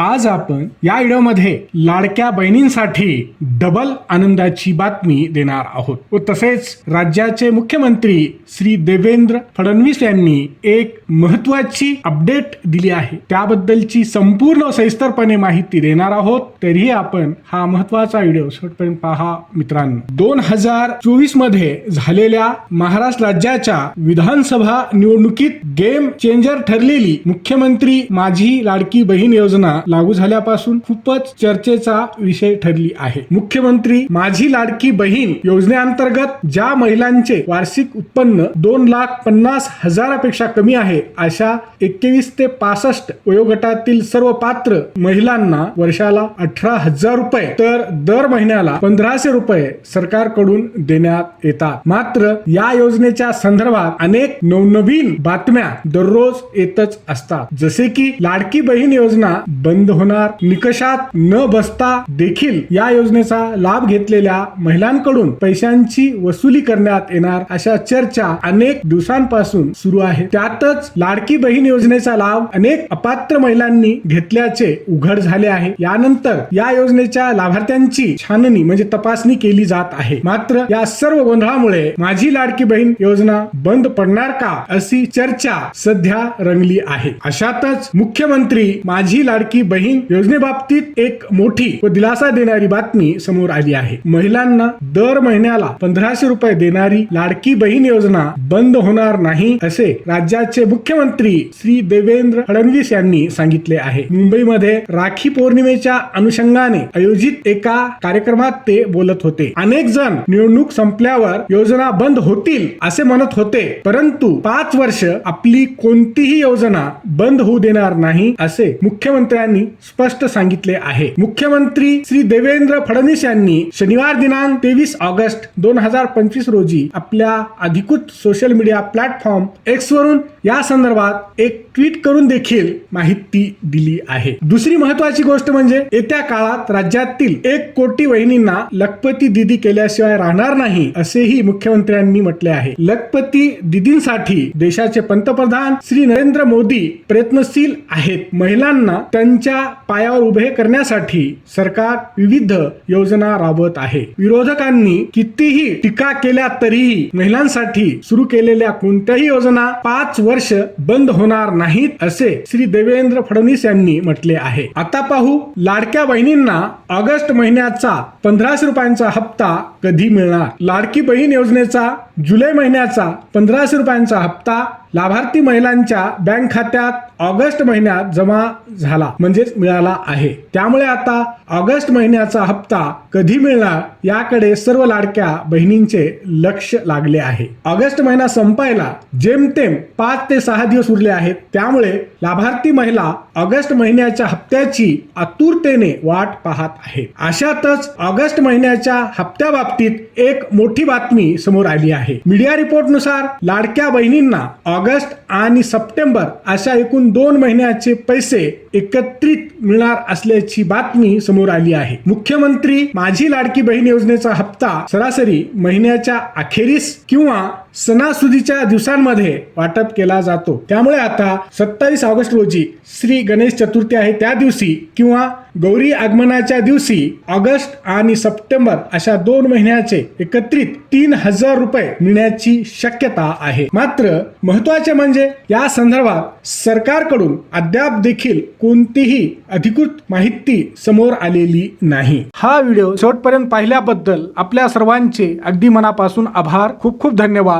आज आपण या व्हिडिओमध्ये लाडक्या बहिणींसाठी डबल आनंदाची बातमी देणार आहोत. व तसेच राज्याचे मुख्यमंत्री श्री देवेंद्र फडणवीस यांनी एक महत्वाची अपडेट दिली आहे. त्याबद्दलची संपूर्ण सविस्तरपणे माहिती देणार आहोत. तरीही आपण हा महत्त्वाचा व्हिडिओ शेवटपर्यंत पहा. मित्रांनो दोन हजार चोवीसमध्ये झालेल्या महाराष्ट्र राज्याच्या विधानसभा निवडणुकीत गेम चेंजर ठरलेली मुख्यमंत्री माझी लाडकी बहीण योजना लागू झाल्यापासून खूपच चर्चेचा विषय ठरली आहे. मुख्यमंत्री माझी लाडकी बहीण योजनेअंतर्गत ज्या महिलांचे वार्षिक उत्पन्न दोन लाख पन्नास हजारापेक्षा कमी आहे अशा एकवीस ते पासष्ट वयोगटातील सर्व पात्र महिलांना वर्षाला अठरा हजार रुपये तर दर महिन्याला पंधराशे रुपये सरकारकडून देण्यात येतात. मात्र या योजनेच्या संदर्भात अनेक नवनवीन बातम्या दररोज येतच असतात. जसे की लाडकी बहीण योजना बंद होणार. निकषात न बसता देखील या योजनेचा लाभ घेतलेल्या महिलांकडून पैशांची वसुली करण्यात येणार अशा चर्चा अनेक दिवसांपासून सुरू आहे. त्यातच लाडकी बहीण योजनेचा लाभ अनेक अपात्र महिलांनी घेतल्याचे उघड झाले आहे. यानंतर या योजनेच्या लाभार्थ्यांची छाननी म्हणजे तपासणी केली जात आहे. मात्र या सर्व गोंधळामुळे माझी लाडकी बहीण योजना बंद पडणार का अशी चर्चा सध्या रंगली आहे. अशातच मुख्यमंत्री माझी लाडकी बहीण योजनेबाबतीत एक मोठी व दिलासा देणारी बातमी समोर आली आहे. महिलांना दर महिन्याला पंधराशे रुपये देणारी लाडकी बहीण योजना बंद होणार नाही असे राज्याचे मुख्यमंत्री श्री देवेंद्र फडणवीस यांनी सांगितले आहे. मुंबईमध्ये राखी पौर्णिमेच्या अनुषंगाने आयोजित एका कार्यक्रमात ते बोलत होते. अनेक जण निवडणूक संपल्यावर योजना बंद होतील असे म्हणत होते. परंतु पाच वर्ष आपली कोणतीही योजना बंद होऊ देणार नाही असे मुख्यमंत्र्यांनी स्पष्ट सांगितले आहे. मुख्यमंत्री श्री देवेंद्र फडणवीस यांनी शनिवार दिनांक तेवीस ऑगस्ट दोन हजार पंचवीस रोजी आपल्या अधिकृत सोशल मीडिया प्लॅटफॉर्म एक्स वरून या संदर्भात एक ट्विट करून देखील माहिती दिली आहे. दुसरी महत्वाची गोष्ट म्हणजे येत्या काळात राज्यातील एक कोटी वहिनींना लखपती दिदी केल्याशिवाय राहणार नाही असेही मुख्यमंत्र्यांनी म्हटले आहे. लखपती दिदींसाठी देशाचे पंतप्रधान श्री नरेंद्र मोदी प्रयत्नशील आहेत. महिलांना त्यांच्या पायावर उभे करण्यासाठी सरकार विविध योजना राबवत आहे. विरोधकांनी कितीही टीका केल्या तरीही महिलांसाठी सुरू केलेल्या कोणत्याही योजना पाच वर्ष बंद होणार नाहीत असे श्री देवेंद्र फडणवीस यांनी म्हटले आहे. आता पाहू लाडक्या बहिणींना ऑगस्ट महिन्याचा पंधराशे रुपयांचा हप्ता कधी मिळणार? लाडकी बहीण योजनेचा जुलै महिन्याचा पंधराशे रुपयांचा हप्ता लाभार्थी महिलांच्या बँक खात्यात ऑगस्ट महिन्यात जमा झाला म्हणजेच मिळाला आहे. त्यामुळे आता ऑगस्ट महिन्याचा हप्ता कधी मिळणार याकडे सर्व लाडक्या बहिणींचे लक्ष लागले आहे. ऑगस्ट महिना संपायला जेमतेम पाच ते सहा दिवस उरले आहेत. त्यामुळे लाभार्थी महिला ऑगस्ट महिन्याच्या हप्त्याची आतुरतेने वाट पाहत आहे अशातच ऑगस्ट महिन्याच्या हप्त्याबाबतीत एक मोठी बातमी समोर आली आहे. मीडिया रिपोर्टनुसार लाडक्या बहिणींना ऑगस्ट आणि सप्टेंबर अशा एकूण दोन महिन्याचे पैसे एकत्रित मिळणार असल्याची बातमी समोर आली आहे. मुख्यमंत्री माझी लाडकी बहीण योजनेचा हप्ता सरासरी महिन्याच्या अखेरीस किंवा सणासुदीच्या दिवसांमध्ये वाटप केला जातो. त्यामुळे आता सत्तावीस ऑगस्ट रोजी श्री गणेश चतुर्थी आहे. त्या दिवशी किंवा गौरी आगमनाच्या दिवशी ऑगस्ट आणि सप्टेंबर अशा दोन महिन्याचे एकत्रित तीन हजार रुपये मिळण्याची शक्यता आहे. मात्र महत्त्वाचे म्हणजे या संदर्भात सरकारकडून अद्याप देखील कोणतीही अधिकृत माहिती समोर आलेली नाही. हा व्हिडिओ शेवटपर्यंत पाहिल्याबद्दल आपल्या सर्वांचे अगदी मनापासून आभार. खूप खूप धन्यवाद.